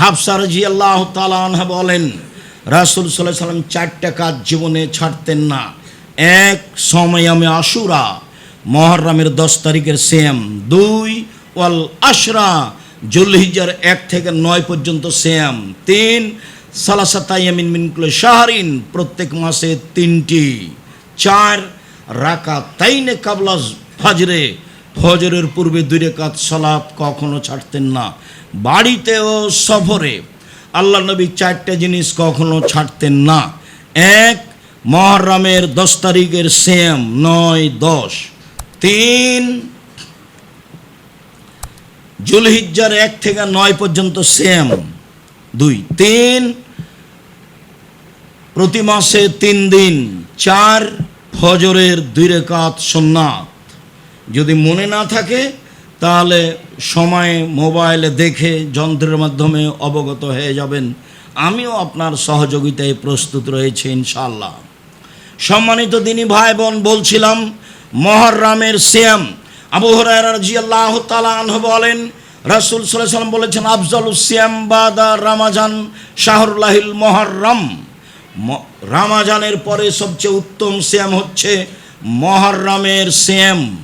হাফসা রাজি আল্লাহ তালানহা বলেন, রাসুল সাল্লাহ সাল্লাম চারটা কাজ জীবনে ছাড়তেন না। এক, সময় আমি আশুরা, মহরমের দশ তারিখের সেম দুই, ওয়াল আশরা জুলহিজার এক থেকে নয় পর্যন্ত সেম তিন সালাসাতাইয়ামিন মিনকুল শাহরিন, প্রত্যেক মাসে তিনটি। চার রাকা তাইনে কাবলা ফাজরে। ফজরের পূর্বে দুই রেখাত সলাপ কখনো ছাড়তেন না। বাড়িতে ও সফরে। আল্লাহ নবী চারটে জিনিস কখনো ছাড়তেন না। এক, মহরমের দশ তারিখের সেম নয়, দশ। তিন, জুলহিজ্জার এক থেকে নয় পর্যন্ত সেম দুই, তিন, প্রতি মাসে তিন দিন। চার, ফজরের দুই রেখাত সোননাথ যদি মনে না থাকে তাহলে সময় মোবাইলে দেখে যন্ত্রের মাধ্যমে অবগত হয়ে যাবেন। আমিও আপনার সহযোগিতায় প্রস্তুত রয়েছে ইনশাল্লাহ সম্মানিত দিনী ভাই বোন বলছিলাম মহররামের শ্যাম আবু হরাইরাজিয়াল্লাহ তালাহ বলেন, রাসুল সাল্লাম বলেছেন আফজল শ্যাম বাদা রামাজান শাহরুল্লাহিল মহররম ম- রামাজানের পরে সবচেয়ে উত্তম শ্যাম হচ্ছে মহররমের শ্যাম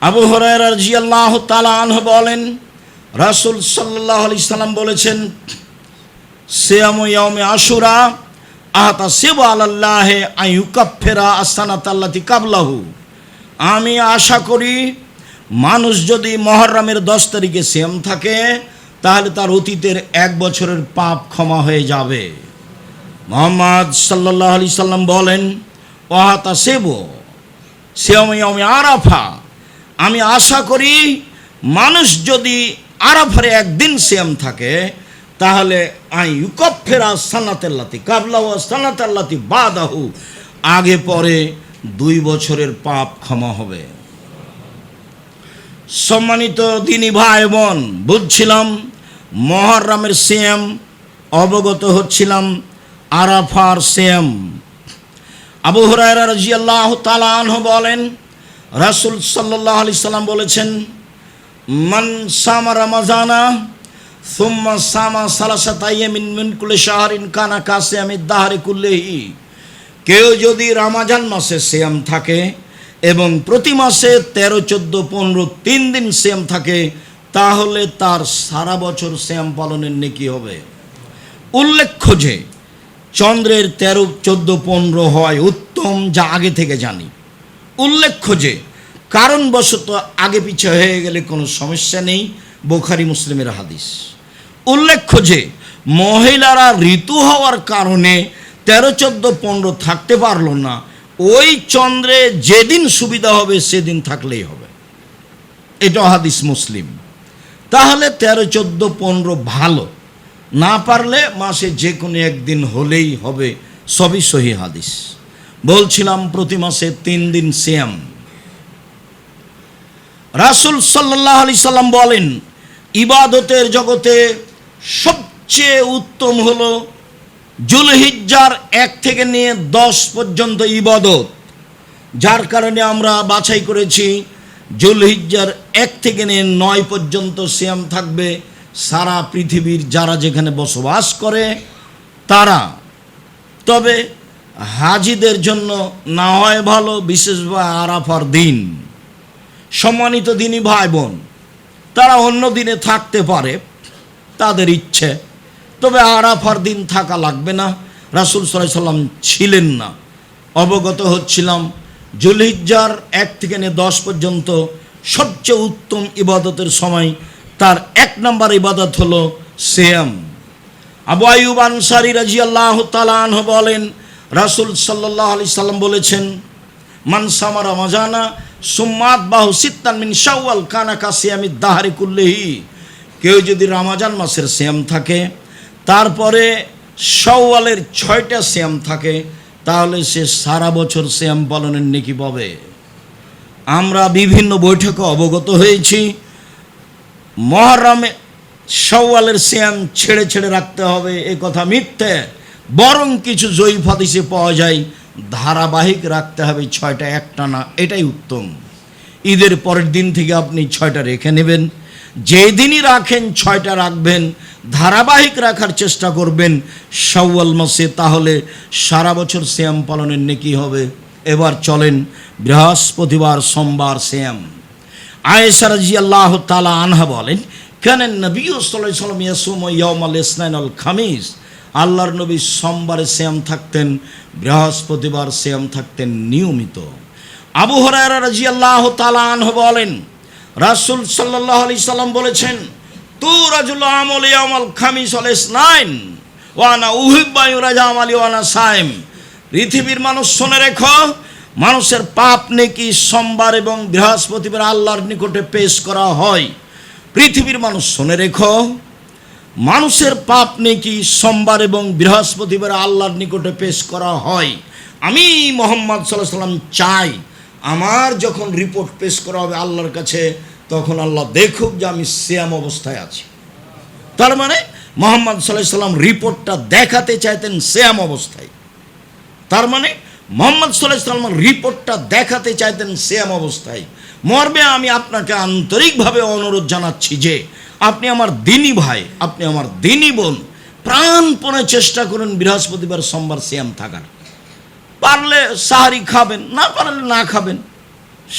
আবু হরাইরার জিয়াল্লাহ তালাহ বলেন, রাসুল সাল্লাহ আলি সাল্লাম বলেছেন ইয়ামে আশুরা, আহাতা সেব আল্লাহে আইউকাফেরা আস্তানাত আল্লাতি কাবলাহু। আমি আশা করি, মানুষ যদি মহরমের দশ তারিখে সেম থাকে, তাহলে তার অতীতের এক বছরের পাপ ক্ষমা হয়ে যাবে। মোহাম্মদ সাল্লাহ আলি সাল্লাম বলেন ওহাতা সেব সেমি আরাফা আমি আশা করি মানুষ যদি আরাফারে একদিন সেম থাকে, তাহলে আই ইউকফেরা সানাতেল্লাতি কাবলাহ সানাতেল্লাতি বাদাহু, আগে পরে দুই বছরের পাপ ক্ষমা হবে। সম্মানিত দিনী ভাই বোন বুঝছিলাম মহরমের সেম অবগত হচ্ছিলাম আরাফার সেম আবু হুরায়রা রাজিয়াল্লাহ তালাহ বলেন রাসুল সাল্লাহ আলি সাল্লাম বলেছেন, মান সামা রামাজানা, সুম্মা সামা সালাসাত আইয়ামিন মিন কুল্লি শাহরিন কানা কাসে আমি দাহারে কুল্লেহি। কেউ যদি রামাজান মাসে সিয়াম থাকে এবং প্রতি মাসে তেরো, চোদ্দ, পনেরো, তিন দিন সিয়াম থাকে, তাহলে তার সারা বছর শ্যাম পালনের নেকি হবে। উল্লেখ্য যে, চন্দ্রের তেরো, চোদ্দ, পনেরো হয় উত্তম যা আগে থেকে জানি। উল্লেখ্য যে, কারণবশত আগে পিছে হয়ে গেলে কোনো সমস্যা নেই, বোখারি মুসলিমের হাদিস। উল্লেখ্য যে, মহিলারা ঋতু হওয়ার কারণে তেরো, চোদ্দ, পনেরো থাকতে পারল না। ওই চন্দ্রে যেদিন সুবিধা হবে, সেদিন থাকলেই হবে। এটা হাদিস মুসলিম। তাহলে তেরো, চোদ্দ, পনেরো ভালো। না পারলে মাসে যে কোনো একদিন হলেই হবে, সবই সহি হাদিস। বলছিলাম প্রতি মাসে তিন দিন শ্যাম রাসুল সাল্লাহ আলি সাল্লাম বলেন, ইবাদতের জগতে সবচেয়ে উত্তম হল জুলহিজ্জার এক থেকে নিয়ে দশ পর্যন্ত ইবাদত। যার কারণে আমরা বাছাই করেছি, জুলহিজ্জার এক থেকে নিয়ে নয় পর্যন্ত শ্যাম থাকবে সারা পৃথিবীর যারা যেখানে বসবাস করে, তারা। তবে হাজিদের জন্য না হয় ভালো, বিশেষ আরাফার দিন। সম্মানিত দিনই ভাই বোন তারা অন্য দিনে থাকতে পারে, তাদের ইচ্ছে। তবে আরাফার দিন থাকা লাগবে না। রাসুল সাল্লাহ সাল্লাম ছিলেন না। অবগত হচ্ছিলাম, জুলহিজ্জার এক থেকে নিয়ে দশ পর্যন্ত সবচেয়ে উত্তম ইবাদতের সময় তার এক নম্বর ইবাদত হলো সেয়াম। আবু আয়ুব আনসারি রাজি আল্লাহ তালাহ বলেন রাসুল সাল্লাহ আলি সাল্লাম বলেছেন মানসামারা মাজানা সুম্মাত বাহু সিত্তান মিন শাওয়াল কানা কাসিয়ামি দাহারি কুল্লেহি। কেউ যদি রামাজান মাসের শ্যাম থাকে, তারপরে শাওয়ালের ছয়টা শ্যাম থাকে, তাহলে সে সারা বছর শ্যাম পালনের নেকি পাবে। আমরা বিভিন্ন বৈঠকে অবগত হয়েছি, মহরমে সওয়ালের শ্যাম ছেড়ে ছেড়ে রাখতে হবে, এ কথা মিথ্যে। বরং কিছু জয়ীফ হাদিসে পাওয়া যায়, ধারাবাহিক রাখতে হবে ছয়টা একটা না, এটাই উত্তম। ঈদের পরের দিন থেকে আপনি ছয়টা রেখে নেবেন। যেদিনই রাখেন, ছয়টা রাখবেন, ধারাবাহিক রাখার চেষ্টা করবেন। শাওয়াল মাসে তাহলে সারা বছর শ্যাম পালনের নেকি হবে। এবার চলেন বৃহস্পতিবার সোমবার শ্যাম আয়েশা রাজি আল্লাহ তালা আনহা বলেন কেন নবী সাল্লাম ইয়াসুম ইয়ামাল ইসনাইন আল খামিস। আল্লাহর নবী সোমবারে শ্যাম থাকতেন, বৃহস্পতিবার শ্যাম থাকতেন নিয়মিত। আবু হরায়রা রাজি আল্লাহ তালা আনহা বলেন, রাসুল সাল্লাহ আলি সাল্লাম বলেছেন তু রাজুল আমল ইয়ামাল খামিস আল ইসনাইন ওয়ানা উহিব্বায়ু রাজা আমালি ওয়ানা সাইম। পৃথিবীর মানুষ শুনে রেখো, মানুষের পাপ নেকি সোমবার এবং বৃহস্পতিবার আল্লাহর নিকটে পেশ করা হয়। পৃথিবীর মানুষ শুনে রেখো মানুষের পাপ নেকি সোমবার এবং বৃহস্পতিবার আল্লাহর নিকটে পেশ করা হয়। আমি মোহাম্মদ সাল্লাহ সাল্লাম চাই, আমার যখন রিপোর্ট পেশ করা হবে আল্লাহর কাছে, তখন আল্লাহ দেখুক যে আমি শ্যাম অবস্থায় আছি। তার মানে মোহাম্মদ সাল্লাহ সাল্লাম রিপোর্টটা দেখাতে চাইতেন শ্যাম অবস্থায়। তার মানে মোহাম্মদ সাল্লাহ সাল্লাম রিপোর্টটা দেখাতে চাইতেন শ্যাম অবস্থায়। মর্মে আমি আপনাকে আন্তরিকভাবে অনুরোধ জানাচ্ছি যে আপনি আমার দিনই ভাই, আপনি আমার দিনই বোন। প্রাণপণে চেষ্টা করুন বৃহস্পতিবার সোমবার শ্যাম থাকার। পারলে সাহারি খাবেন, না পারলে না খাবেন।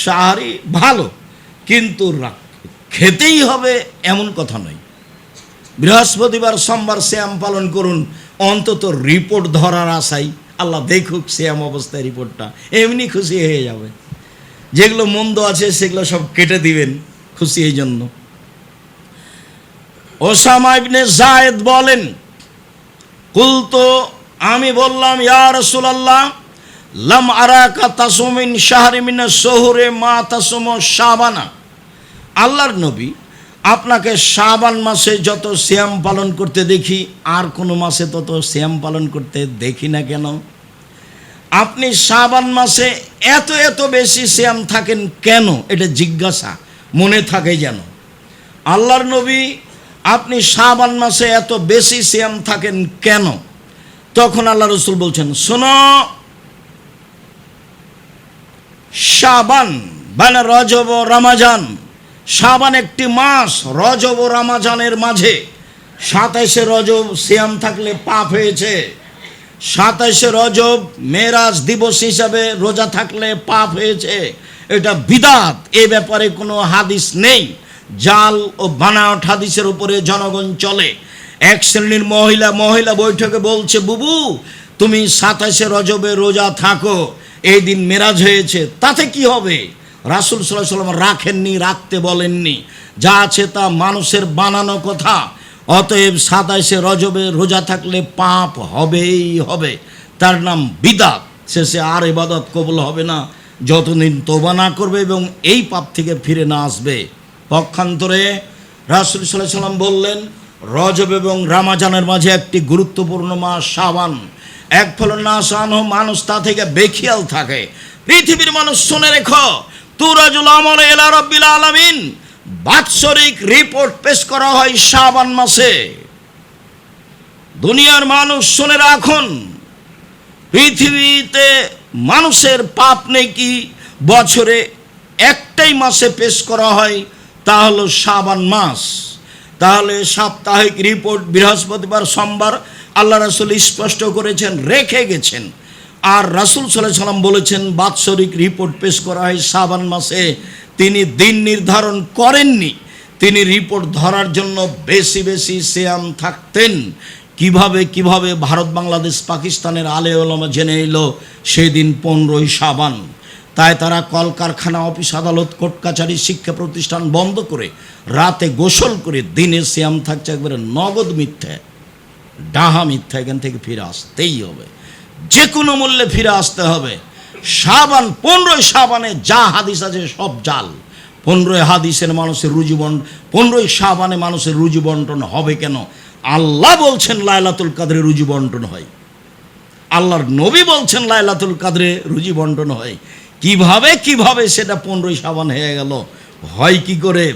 সাহারি ভালো, কিন্তু খেতেই হবে এমন কথা নয়। বৃহস্পতিবার সোমবার শ্যাম পালন করুন, অন্তত রিপোর্ট ধরার আশাই আল্লাহ দেখুক শ্যাম অবস্থায় রিপোর্টটা, এমনি খুশি হয়ে যাবে। যেগুলো মন্দ আছে সেগুলো সব কেটে দিবেন খুশি এই জন্য। ওসামা ইবনে জায়েদ বলেন, কুলতো, আমি বললাম, ইয়া রাসূলুল্লাহ, লাম আরাকা তাসুমিন শাহরি মিন শহুরে মা তাসুম শাবানা। আল্লাহর নবী, আপনাকে শাবান মাসে যত শ্যাম পালন করতে দেখি, আর কোনো মাসে তত শ্যাম পালন করতে দেখি না কেন? আপনি শাবান মাসে এত এত বেশি শ্যাম থাকেন কেন? এটা জিজ্ঞাসা, মনে থাকে যেন। আল্লাহর নবী আপনি শাবান মাসে এত বেশি শ্যাম থাকেন কেন? তখন আল্লাহ রসুল বলছেন, শোনো, শাবান মানে রজব রামাজান, শাবান একটি মাস রজব রামাজানের মাঝে, সাতাইশে রজব শ্যাম থাকলে পাপ হয়েছে, সাতাইশে রজব মেরাজ দিবস হিসাবে রোজা থাকলে পাপ হয়েছে, এটা বিদাত, এ ব্যাপারে কোনো হাদিস নেই। জাল ও বানাওয়াট হাদিসের উপরে জনগণ চলে। এক শ্রেণির মহিলা মহিলা বৈঠকে বলছে, বুবু, তুমি সাতাশে রজবে রোজা থাকো, এই দিন মেরাজ হয়েছে, তাতে কি হবে? রাসুল সাল্লাহ সাল্লাম রাখেননি, রাখতে বলেননি। যা আছে তা মানুষের বানানো কথা, অতএব সাতাইশে রজবে রোজা থাকলে পাপ হবেই হবে। তার নাম বিদাত। শেষে আর ইবাদত কবুল হবে না। যতদিন তোবা না করবে এবং এই পাপ থেকে ফিরে না আসবে। পক্ষান্তরে রাসুল সাল্লাহ সাল্লাম বললেন, রজব এবং রামাজানের মাঝে একটি গুরুত্বপূর্ণ মাস সাবান এক ফল না সানো মানুষ তা থেকে বেখিয়াল থাকে। পৃথিবীর মানুষ শুনে রেখো, তুরাজুল আমর এলা রব্বিল আলামিন। বাৎসরিক রিপোর্ট পেশ করা হয় সাবান মাসে। দুনিয়ার মানুষ শুনে রাখুন, পৃথিবীতে মানুষের পাপ নেই কি? বছরে একটাই মাসে পেশ করা হয় তা হলো শাবান মাস। তাহলে সাপ্তাহিক রিপোর্ট বৃহস্পতিবার, সোমবার আল্লাহ রাসুল স্পষ্ট করেছেন, রেখে গেছেন। আর রাসুল সাল্লাম বলেছেন, বাৎসরিক রিপোর্ট পেশ করা হয় শাবান মাসে। তিনি দিন নির্ধারণ করেননি। তিনি রিপোর্ট ধরার জন্য বেশি বেশি শ্যাম থাকতেন। কীভাবে কীভাবে ভারত, বাংলাদেশ, পাকিস্তানের আলে ওলামা জেনে এলো? সেদিন পনেরোই সাবান তাই তারা কলকারখানা, অফিস, আদালত কোর্ট কাছারি শিক্ষা প্রতিষ্ঠান বন্ধ করে রাতে গোসল করে দিনে শ্যাম থাকছে একবারে নগদ মিথ্যে, ডাহা মিথ্যা, এখান থেকে ফিরে আসতেই হবে। যে কোনো মূল্যে ফিরে আসতে হবে। সাবান পনেরোই সাবানে যা হাদিস আছে সব জাল। পনেরোই হাদিসের মানুষের রুজি বন্ট, পনেরোই সাবানে মানুষের রুজি বন্টন হবে কেন? আল্লাহ বলছেন লায়লাতুল কাদরে রুজি বন্টন হয়। আল্লাহর নবী বলছেন লায়লাতুল কাদরে রুজি বন্টন হয়। কীভাবে কীভাবে সেটা পনেরোই সাবান হয়ে গেল? হয় কি করে?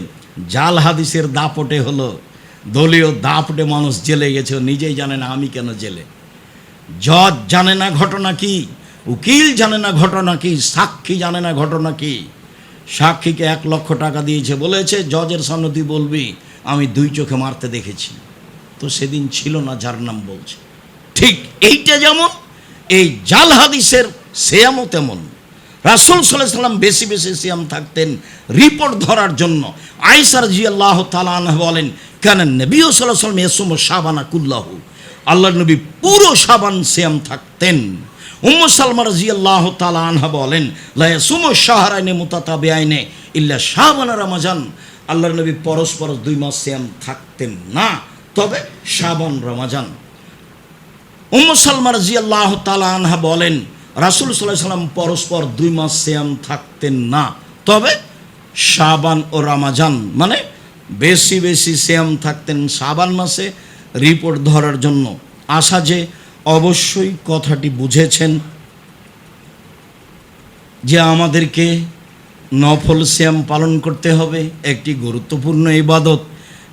জাল হাদিসের দাপটে হলো। দলীয় দাপটে মানুষ জেলে গেছে নিজেই জানে না আমি কেন জেলে। জজ জানে না ঘটনা কি? উকিল জানে না ঘটনা কি? সাক্ষী জানে না ঘটনা কি? সাক্ষীকে এক লক্ষ টাকা দিয়েছে, বলেছে, জজের সামনে তুই বলবি, আমি দুই চোখে মারতে দেখেছি। তো সেদিন ছিল না, যার নাম বলছে। ঠিক এইটা যেমন, এই জাল হাদিসের সেয়ামও তেমন। রাসুল সাল্লাহ সাল্লাম বেশি বেশি সিয়াম থাকতেন রিপোর্ট ধরার জন্য। আইসার জি আল্লাহ তালান বলেন, কেন নবীও সাল্লাহ সাল্লাম এসম সাবানা কুল্লাহু। আল্লাহ নবী পুরো সাবান সিয়াম থাকতেন। উম্ম সালমা রাজি আল্লাহ তালা আনহা বলেন লায়াসুম শাহরাইনে মুতাতা বেআইনে ইল্লা শাহবানা রামাজান। আল্লাহর নবী পরস্পর দুই মাস সিয়াম থাকতেন না, তবে শাবান রমাজান। উম্ম সালমা রাজি আল্লাহ তালা আনহা বলেন রাসুল সাল্লাম পরস্পর দুই মাস সিয়াম থাকতেন না। তবে শাবান ও রামাজান মানে বেশি বেশি সিয়াম থাকতেন শাবান মাসে রিপোর্ট ধরার জন্য। আশা যে অবশ্যই কথাটি বুঝেছেন যে আমাদেরকে নফল শ্যাম পালন করতে হবে, একটি গুরুত্বপূর্ণ ইবাদত,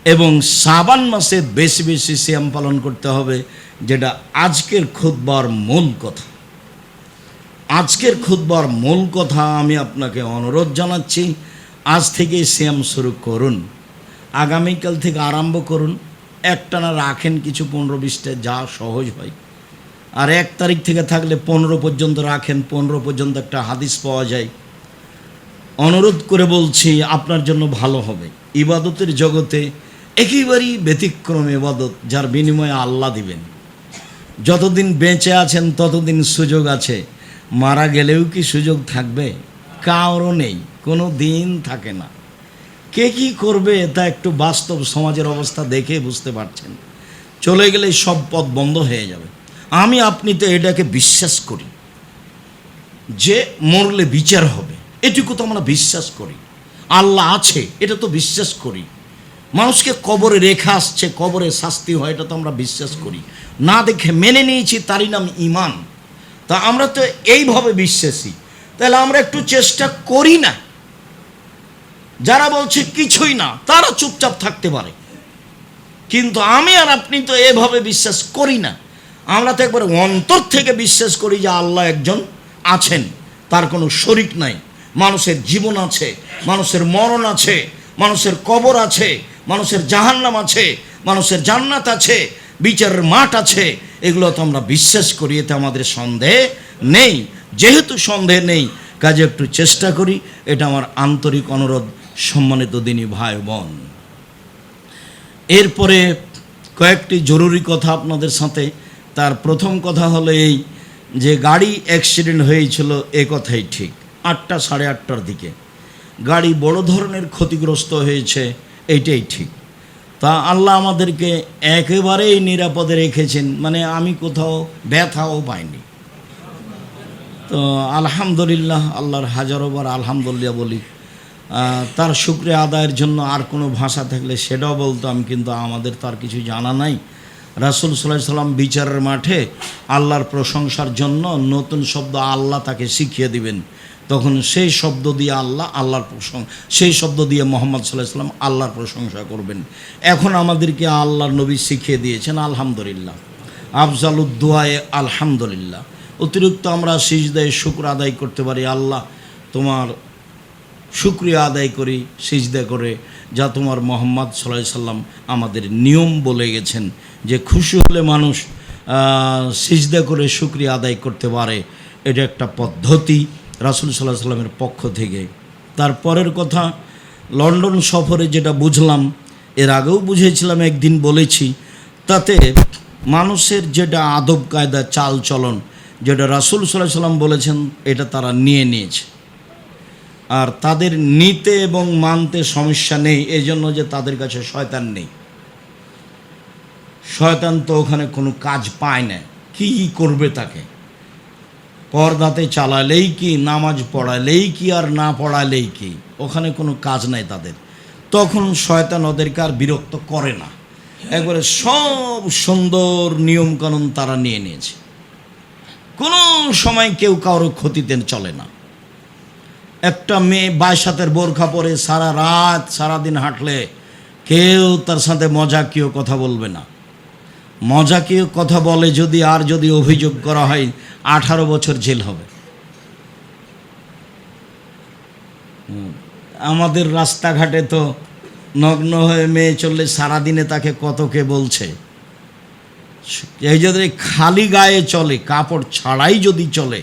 এবং সাবান মাসে বেশি বেশি শ্যাম পালন করতে হবে, যেটা আজকের খুদবার মূল কথা। আজকের খুদবার মূল কথা আমি আপনাকে অনুরোধ জানাচ্ছি, আজ থেকে শ্যাম শুরু করুন। আগামীকাল থেকে আরম্ভ করুন। একটানা রাখেন কিছু পনেরো বিশটা, যা সহজ হয়। আর এক তারিখ থেকে থাকলে পনেরো পর্যন্ত রাখেন, পনেরো পর্যন্ত একটা হাদিস পাওয়া যায়। অনুরোধ করে বলছি, আপনার জন্য ভালো হবে। ইবাদতের জগতে একেবারেই ব্যতিক্রম ইবাদত, যার বিনিময়ে আল্লাহ দিবেন। যতদিন বেঁচে আছেন, ততদিন সুযোগ আছে। মারা গেলেও কি সুযোগ থাকবে? কারও নেই, কোনো দিন থাকে না। কে কি করবে তা একটু বাস্তব সমাজের অবস্থা দেখে বুঝতে পারছেন। চলে গেলে সব পথ বন্ধ হয়ে যাবে। আমি, আপনি তো এটাকে বিশ্বাস করি। যে মরলে বিচার হবে, এটুকু তো আমরা বিশ্বাস করি। আল্লাহ আছে, এটা তো বিশ্বাস করি। মানুষকে কবরে রেখা আসছে, কবরে শাস্তি হয়, এটা তো আমরা বিশ্বাস করি। না দেখে মেনে নিয়েছি, তারই নাম ইমান তা আমরা তো এইভাবে বিশ্বাসী। তাহলে আমরা একটু চেষ্টা করি না। যারা বলছে কিছুই না, তারা চুপচাপ থাকতে পারে। কিন্তু আমি আর আপনি তো এভাবে বিশ্বাস করি না। আমরা তো একবার অন্তর থেকে বিশ্বাস করি যে আল্লাহ একজন আছেন। তার কোনো শরিক নাই। মানুষের জীবন আছে, মানুষের মরণ আছে, মানুষের কবর আছে, মানুষের জাহান্নাম আছে, মানুষের জান্নাত আছে, বিচারের মাঠ আছে এগুলো তো আমরা বিশ্বাস করি, এতে আমাদের সন্দেহ নেই। যেহেতু সন্দেহ নেই, কাজে একটু চেষ্টা করি, এটা আমার আন্তরিক অনুরোধ সম্মানিত দিনই ভাই বোন। এরপরে কয়েকটি জরুরি কথা আপনাদের সাথে। তার প্রথম কথা হলো এই যে গাড়ি অ্যাক্সিডেন্ট হয়েছিল, এ কথাই ঠিক, আটটা সাড়ে আটটার দিকে। গাড়ি বড় ধরনের ক্ষতিগ্রস্ত হয়েছে এইটাই ঠিক। তা আল্লাহ আমাদেরকে একেবারেই নিরাপদে রেখেছেন। মানে আমি কোথাও ব্যথাও পাইনি। তো আলহামদুলিল্লাহ, আল্লাহর হাজারোবার আলহামদুলিল্লাহ বলি। তার শুক্রিয়া আদায়ের জন্য আর কোনো ভাষা থাকলে সেটাও বলতাম কিন্তু আমাদের তার কিছু জানা নাই। রাসুল সাল্লাহ সাল্লাম বিচারের মাঠে আল্লাহর প্রশংসার জন্য নতুন শব্দ আল্লাহ তাকে শিখিয়ে দিবেন। তখন সেই শব্দ দিয়ে আল্লাহ আল্লাহর প্রশংসা সেই শব্দ দিয়ে মোহাম্মদ সাল্লাহ সাল্লাম আল্লাহর প্রশংসা করবেন। এখন আমাদেরকে আল্লাহর নবী শিখিয়ে দিয়েছেন, আলহামদুলিল্লাহ। আফজালুদ্দোয়ায়ে আলহামদুলিল্লাহ। অতিরিক্ত আমরা সিজদায় শুক্র আদায় করতে পারি, আল্লাহ তোমার শুক্রিয়া আদায় করি, সিজদা করে, যা তোমার মোহাম্মদ সাল্লাহ সাল্লাম আমাদের নিয়ম বলে গেছেন যে খুশি হলে মানুষ সিজদা করে শুক্রিয়া আদায় করতে পারে। এটা একটা পদ্ধতি। রাসুল সাল্লাহ সাল্লামের পক্ষ থেকে। তারপরের কথা, লন্ডন সফরে যেটা বুঝলাম, এর আগেও বুঝেছিলাম, একদিন বলেছি, তাতে মানুষের যেটা আদব কায়দা চাল চলন যেটা রাসুল সাল্লাহ সাল্লাম বলেছেন, এটা তারা নিয়ে নিয়েছে। আর তাদের নিতে এবং মানতে সমস্যা নেই এই জন্য যে তাদের কাছে শয়তান নেই। শয়তান তো ওখানে কোনো কাজ পায় না, কি করবে তাকে? পর্দাতে চালালেই কি, নামাজ পড়ালেই কি আর না পড়ালেই কি? ওখানে কোনো কাজ নাই তাদের। তখন শয়তান ওদেরকে আর বিরক্ত করে না। একবারে সব সুন্দর নিয়মকানুন তারা নিয়ে নিয়েছে। কোনো সময় কেউ কারোর ক্ষতিতে চলে না। একটা মেয়ে বাইশ হাতের বোরখা পরে সারা রাত সারা দিন হাঁটলে কেউ তার সাথে মজা, কেউ কথা বলবে না। মজাকীয় কথা বলে যদি আর যদি অভিযোগ করা হয়, আঠারো বছর জেল হবে। আমাদের রাস্তাঘাটে তো নগ্ন হয়ে মেয়ে চললে সারাদিনে তাকে কত কে বলছে। এই যদি খালি গায়ে চলে, কাপড় ছাড়াই যদি চলে,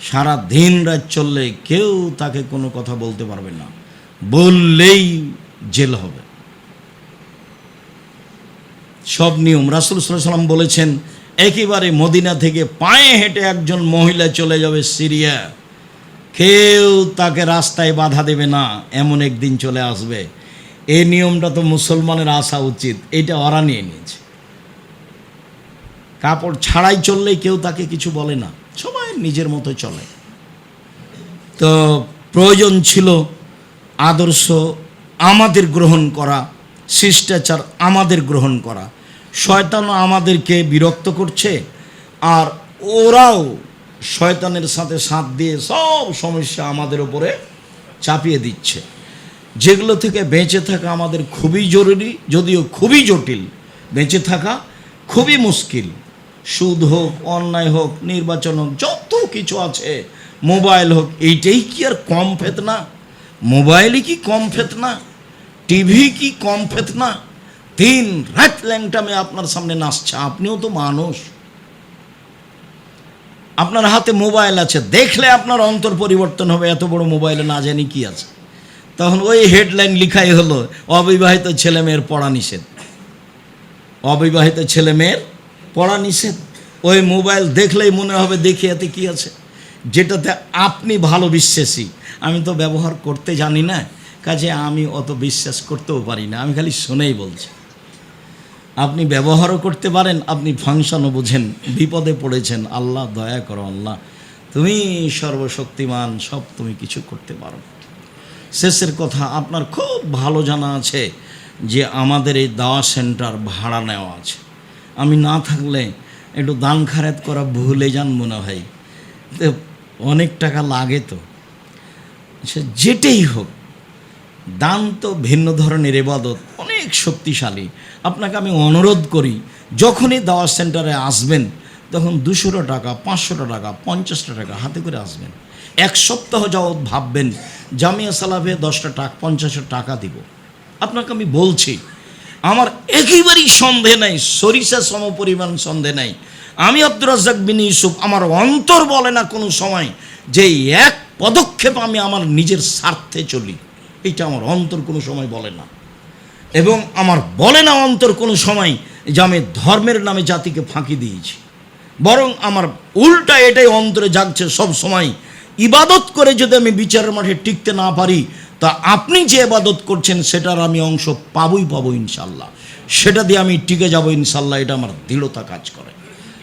সারা দিন রাত চললে কেউ তাকে কোনো কথা বলতে পারবে না। বললেই জেল হবে। সব নিয়ম রাসুল সাল্লাম বলেছেন, একেবারে মদিনা থেকে পায়ে হেঁটে একজন মহিলা চলে যাবে সিরিয়া। কেউ তাকে রাস্তায় বাধা দেবে না, এমন একদিন চলে আসবে। এই নিয়মটা তো মুসলমানের আসা উচিত, এটা ওরা নিয়ে নিয়েছে। কাপড় ছাড়াই চললে কেউ তাকে কিছু বলে না, সবাই নিজের মতো চলে। তো প্রয়োজন ছিল আদর্শ আমাদের গ্রহণ করা শিষ্টাচার আমাদের গ্রহণ করা। শয়তানও আমাদেরকে বিরক্ত করছে আর ওরাও শয়তানের সাথে সাথ দিয়ে সব সমস্যা আমাদের উপরে চাপিয়ে দিচ্ছে। যেগুলো থেকে বেঁচে থাকা আমাদের খুবই জরুরি, যদিও খুবই জটিল। বেঁচে থাকা খুবই মুশকিল। সুদ হোক, অন্যায় হোক, নির্বাচন হোক, যত কিছু আছে, মোবাইল হোক, এইটাই কি আর কম ফেতনা? মোবাইলই কি কম ফেতনা? টিভি কি কম ফেতনা? তিন রাত ল্যাংটামে আপনার সামনে নাচছে, আপনিও তো মানুষ। আপনার হাতে মোবাইল আছে, দেখলে আপনার অন্তর পরিবর্তন হবে, এত বড় মোবাইলে না জানি কি আছে। তখন ওই হেডলাইন লিখাই হলো, অবিবাহিত ছেলে মেয়ের পড়া নিষেধ। অবিবাহিত ছেলে মেয়ের পড়া নিষেধ। ওই মোবাইল দেখলেই মনে হবে দেখি এতে কি আছে। যেটাতে আপনি ভালো বিশ্বাসী। আমি তো ব্যবহার করতে জানি না কাজে আমি অত বিশ্বাস করতেও পারি না। আমি খালি শুনেই বলছি। আপনি ব্যবহারও করতে পারেন, আপনি ফাংশনও বোঝেন, বিপদে পড়েছেন। আল্লাহ দয়া করো, আল্লাহ। তুমি সর্বশক্তিমান, সব তুমি কিছু করতে পারো। শেষের কথা, আপনার খুব ভালো জানা আছে যে আমাদের এই দাওয়া সেন্টার ভাড়া নেওয়া আছে। আমি না থাকলে একটু দান খারেত করা ভুলে যান মনে হয়। অনেক টাকা লাগে তো। সে যেটাই হোক দান তো ভিন্ন ধরনের এবাদত অনেক শক্তিশালী। আপনাকে আমি অনুরোধ করি, যখনই দাওয়া সেন্টারে আসবেন, তখন দুশোটা টাকা, পাঁচশোটা টাকা, পঞ্চাশটা টাকা হাতে করে আসবেন। এক সপ্তাহ যাওয়াত ভাববেন, জামিয়া সালাফে দশটা টাকা পঞ্চাশটা টাকা দিব। আপনাকে আমি বলছি, আমার একেবারেই সন্দেহ নাই, সরিষা সম পরিমাণ সন্দেহ নাই। আমি আব্দুর বিন ইউসুফ, আমার অন্তর বলে না কোনো সময় যে এক পদক্ষেপ আমি আমার নিজের স্বার্থে চলি। এটা আমার অন্তর কোনো সময় বলে না। এবং আমার বলে না অন্তর কোনো সময় যে আমি ধর্মের নামে জাতিকে ফাঁকি দিয়েছি। বরং আমার উল্টা এটাই অন্তরে জাগছে সব সময়। ইবাদত করে যদি আমি বিচারের মাঠে টিকতে না পারি, তা আপনি যে ইবাদত করছেন সেটার আমি অংশ পাবই পাবো ইনশাল্লাহ সেটা দিয়ে আমি টিকে যাব ইনশাল্লাহ এটা আমার দৃঢ়তা কাজ করে।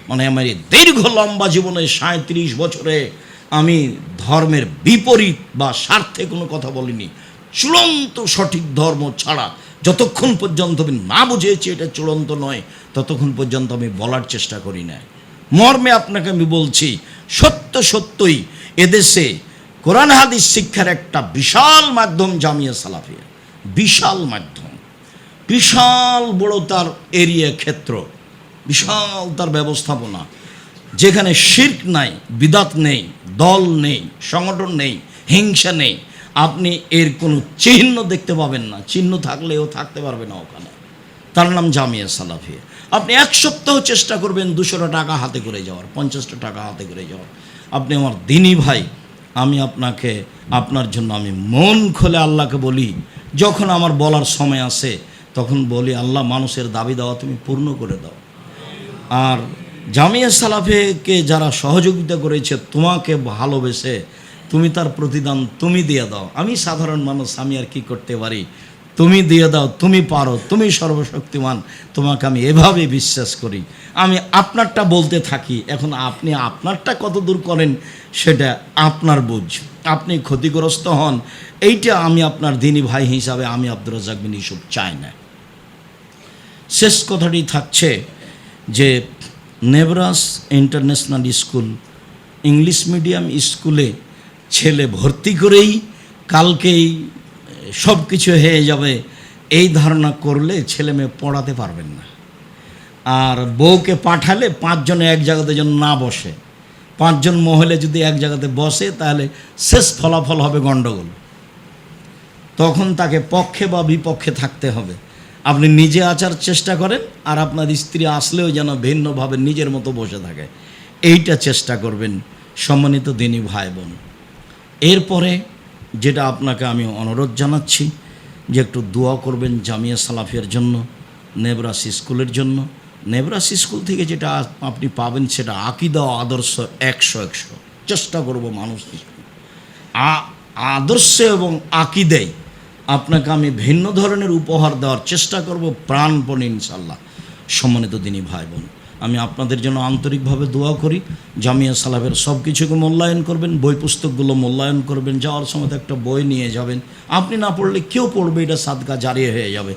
মানে আমার এই দীর্ঘ লম্বা জীবনে সাঁত্রিশ বছরে আমি ধর্মের বিপরীত বা স্বার্থে কোনো কথা বলিনি। চূড়ান্ত সঠিক ধর্ম ছাড়া যতক্ষণ পর্যন্ত আমি না বুঝেছি এটা চূড়ান্ত নয়, ততক্ষণ পর্যন্ত আমি বলার চেষ্টা করি না মর্মে আপনাকে আমি বলছি, সত্য সত্যই এদেশে কোরআন হাদিস শিক্ষার একটা বিশাল মাধ্যম জামিয়া সালাফিয়া। বিশাল মাধ্যম। বিশাল বড় তার এরিয়া ক্ষেত্র। বিশাল তার ব্যবস্থাপনা। যেখানে শির্ক নাই, বিদাত নেই, দল নেই, সংগঠন নেই, হিংসা নেই। আপনি এর কোনো চিহ্ন দেখতে পাবেন না। চিহ্ন থাকলেও থাকতে পারবে না ওখানে। তার নাম জামিয়া সালাফিয়া আপনি এক সপ্তাহ চেষ্টা করবেন দুশোটা টাকা হাতে করে যাওয়ার, পঞ্চাশটা টাকা হাতে করে যাওয়ার। আপনি আমার দিনী ভাই, আমি আপনাকে, আপনার জন্য আমি মন খোলে আল্লাহকে বলি, যখন আমার বলার সময় আসে, তখন বলি, আল্লাহ মানুষের দাবি দেওয়া তুমি পূর্ণ করে দাও। আর জামিয়া সালাফেকে যারা সহযোগিতা করেছে, তোমাকে ভালোবেসে তুমি তার প্রতিদান তুমি দিয়ে দাও। আমি সাধারণ মানুষ, আমি আর কি করতে পারি? তুমি দিয়ে দাও, তুমি পারো, তুমি সর্বশক্তিমান। তোমাকে আমি এভাবে বিশ্বাস করি। আমি আপনারটা বলতে থাকি, এখন আপনি আপনারটা কত দূর করেন সেটা আপনার বুঝ। আপনি ক্ষতিগ্রস্ত হন, এইটা আমি আপনার দিনী ভাই হিসাবে আমি আব্দুর রাজাক বিন ইসুফ চাই না। শেষ কথাটি থাকছে যে Nebras international school, English medium স্কুলে ছেলে ভর্তি করেই কালকেই সব কিছু হয়ে যাবে। এই ধারণা করলে ছেলে মেয়ে পড়াতে পারবেন না। আর বউকে পাঠালে পাঁচজনে এক জায়গাতে যেন না বসে। পাঁচজন মহলে যদি এক জায়গাতে বসে, তাহলে শেষ ফলাফল হবে গণ্ডগোল তখন তাকে পক্ষে বা বিপক্ষে থাকতে হবে। আপনি নিজে আচার চেষ্টা করেন, আর আপনার স্ত্রী আসলেও যেন ভিন্নভাবে নিজের মতো বসে থাকে। এইটা চেষ্টা করবেন সম্মানিত দিনী ভাই বোন। এরপরে যেটা আপনাকে আমি অনুরোধ জানাচ্ছি যে একটু দোয়া করবেন জামিয়া সালাফিয়ার জন্য, নেবরাস স্কুলের জন্য। নেবরাস স্কুল থেকে যেটা আপনি পাবেন সেটা আকিদা আদর্শ একশো একশো। চেষ্টা করব মানুষ আদর্শ এবং আকিদেই আপনাকে আমি ভিন্ন ধরনের উপহার দেওয়ার চেষ্টা করব প্রাণপণে ইনশাল্লাহ সম্মানিত দিনী ভাই বোন আমি আপনাদের জন্য আন্তরিকভাবে দোয়া করি। জামিয়া সালাফের সব কিছুকে মূল্যায়ন করবেন, বই পুস্তকগুলো মূল্যায়ন করবেন, যাওয়ার সময় একটা বই নিয়ে যাবেন। আপনি না পড়লে কেউ পড়বে, এটা সাদকা জারি হয়ে যাবে।